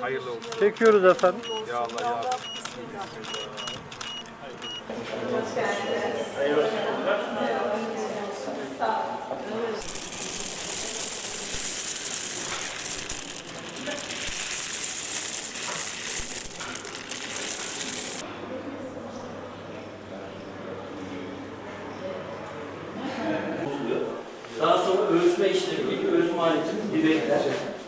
Hayırlı olsun. Çekiyoruz efendim. Ya Allah ya. Daha sonra öğütme işlemiyle öğütme aletimiz dibekler.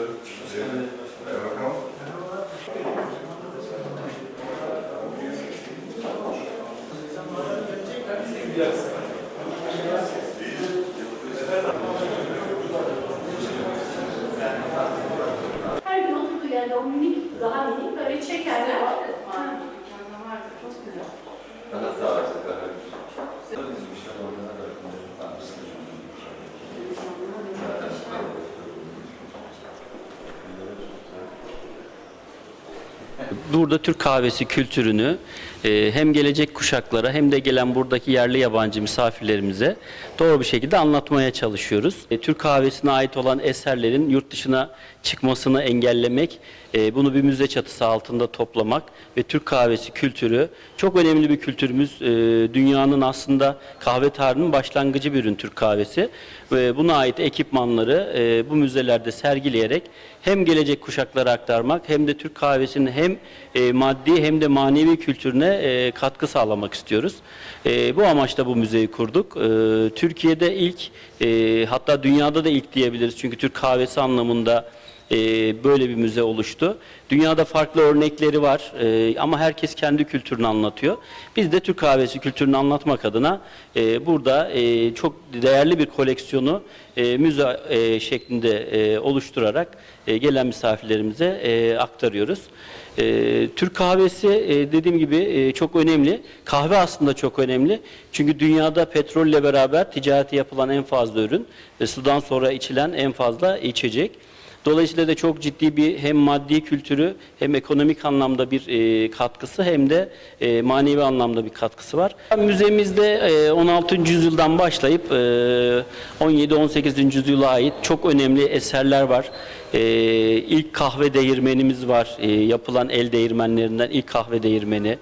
Tamam. Her gün oturduğu yerde o minik, daha minik böyle çekerler. Ha. Çok güzel. Burada Türk kahvesi kültürünü e, hem gelecek kuşaklara hem de gelen buradaki yerli yabancı misafirlerimize doğru bir şekilde anlatmaya çalışıyoruz. E, Türk kahvesine ait olan eserlerin yurt dışına çıkmasını engellemek, e, bunu bir müze çatısı altında toplamak ve Türk kahvesi kültürü çok önemli bir kültürümüz. E, Dünyanın aslında kahve tarihinin başlangıcı bir ürün Türk kahvesi ve buna ait ekipmanları e, bu müzelerde sergileyerek hem gelecek kuşaklara aktarmak hem de Türk kahvesinin hem e, maddi hem de manevi kültürüne e, katkı sağlamak istiyoruz. E, bu amaçla bu müzeyi kurduk. E, Türkiye'de ilk e, hatta dünyada da ilk diyebiliriz çünkü Türk kahvesi anlamında e, böyle bir müze oluştu. Dünyada farklı örnekleri var e, ama herkes kendi kültürünü anlatıyor. Biz de Türk kahvesi kültürünü anlatmak adına e, burada e, çok değerli bir koleksiyonu e, müze e, şeklinde e, oluşturarak e, gelen misafirlerimize e, aktarıyoruz. E, Türk kahvesi e, dediğim gibi e, çok önemli. Kahve aslında çok önemli. Çünkü dünyada petrolle beraber ticareti yapılan en fazla ürün ve sudan sonra içilen en fazla içecek. Dolayısıyla da çok ciddi bir hem maddi kültürü hem ekonomik anlamda bir e, katkısı hem de e, manevi anlamda bir katkısı var. Müzemizde e, 16. yüzyıldan başlayıp e, 17-18. yüzyıla ait çok önemli eserler var. E, ilk kahve değirmenimiz var. E, yapılan el değirmenlerinden ilk kahve değirmeni.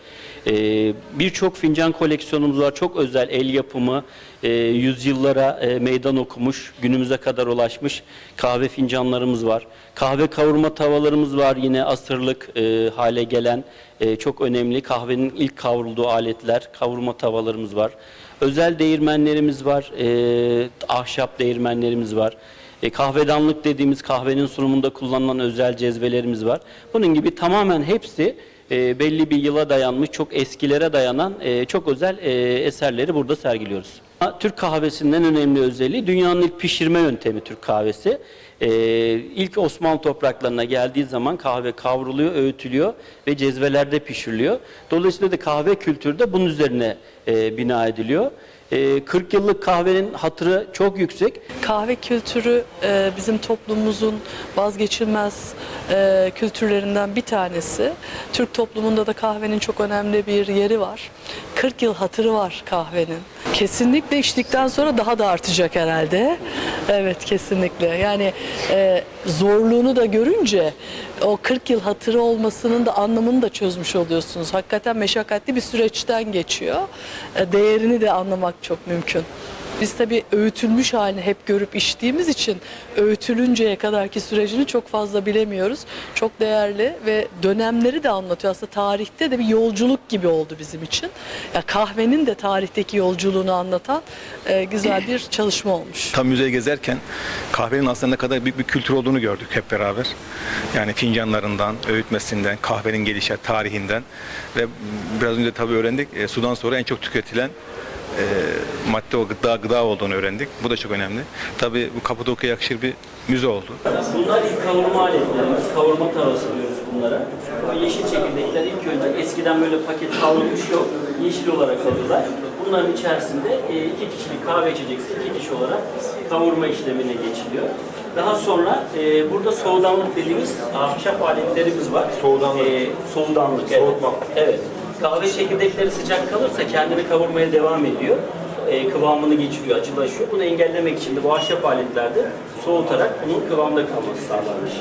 E, Birçok fincan koleksiyonumuz var. Çok özel el yapımı, e, yüzyıllara e, meydan okumuş, günümüze kadar ulaşmış kahve fincanlarımız var. Kahve kavurma tavalarımız var yine asırlık e, hale gelen e, çok önemli kahvenin ilk kavrulduğu aletler, kavurma tavalarımız var. Özel değirmenlerimiz var, e, ahşap değirmenlerimiz var. E, kahvedanlık dediğimiz kahvenin sunumunda kullanılan özel cezvelerimiz var. Bunun gibi tamamen hepsi e, belli bir yıla dayanmış, çok eskilere dayanan e, çok özel e, eserleri burada sergiliyoruz. Türk kahvesinin en önemli özelliği dünyanın ilk pişirme yöntemi Türk kahvesi. E, ilk Osmanlı topraklarına geldiği zaman kahve kavruluyor, öğütülüyor ve cezvelerde pişiriliyor. Dolayısıyla da kahve kültürü de bunun üzerine e, bina ediliyor. E, 40 yıllık kahvenin hatırı çok yüksek. Kahve kültürü e, bizim toplumumuzun vazgeçilmez e, kültürlerinden bir tanesi. Türk toplumunda da kahvenin çok önemli bir yeri var. 40 yıl hatırı var kahvenin. Kesinlikle içtikten sonra daha da artacak herhalde. Evet kesinlikle. Yani e, zorluğunu da görünce o 40 yıl hatırı olmasının da anlamını da çözmüş oluyorsunuz. Hakikaten meşakkatli bir süreçten geçiyor. E, değerini de anlamak çok mümkün. Biz tabii öğütülmüş halini hep görüp içtiğimiz için öğütülünceye kadarki sürecini çok fazla bilemiyoruz. Çok değerli ve dönemleri de anlatıyor. Aslında tarihte de bir yolculuk gibi oldu bizim için. Ya kahvenin de tarihteki yolculuğunu anlatan e, güzel bir çalışma olmuş. Tam müzeyi gezerken kahvenin aslında ne kadar büyük bir kültür olduğunu gördük hep beraber. Yani fincanlarından, öğütmesinden, kahvenin gelişe tarihinden ve biraz önce tabii öğrendik e, sudan sonra en çok tüketilen e, madde o gıda gıda olduğunu öğrendik. Bu da çok önemli. Tabii bu Kapadokya'ya yakışır bir müze oldu. Bunlar ilk kavurma aletlerimiz. Kavurma tavası diyoruz bunlara. Bu yeşil çekirdekler ilk önce eskiden böyle paket kavrulmuş yok. Yeşil olarak alıyorlar. Bunların içerisinde e, iki kişilik kahve içecekse iki kişi olarak kavurma işlemine geçiliyor. Daha sonra e, burada soğudanlık dediğimiz ahşap aletlerimiz var. Soğudanlık. soğudanlık, evet. Evet. Kahve çekirdekleri sıcak kalırsa kendini kavurmaya devam ediyor. E, kıvamını geçiriyor, acılaşıyor. Bunu engellemek için de bu ahşap aletlerde soğutarak bunun kıvamda kalması sağlanmış.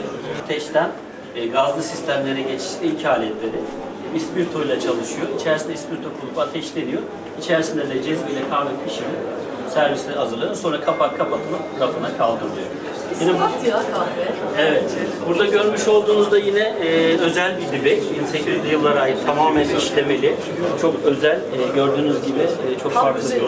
Ateşten e, gazlı sistemlere geçişte iki aletleri. İspirto ile çalışıyor. İçerisinde ispirto konup ateşleniyor. İçerisinde de cezveyle kahve pişirilip servise hazırlanıyor. Sonra kapak kapatılıp rafına kaldırılıyor. Yine bu- ya kahve. Evet. Burada görmüş olduğunuzda yine e, özel bir dibek. 1800'lü yıllara ait tamamen işlemeli. Çok özel. e, gördüğünüz gibi e, çok farklı bir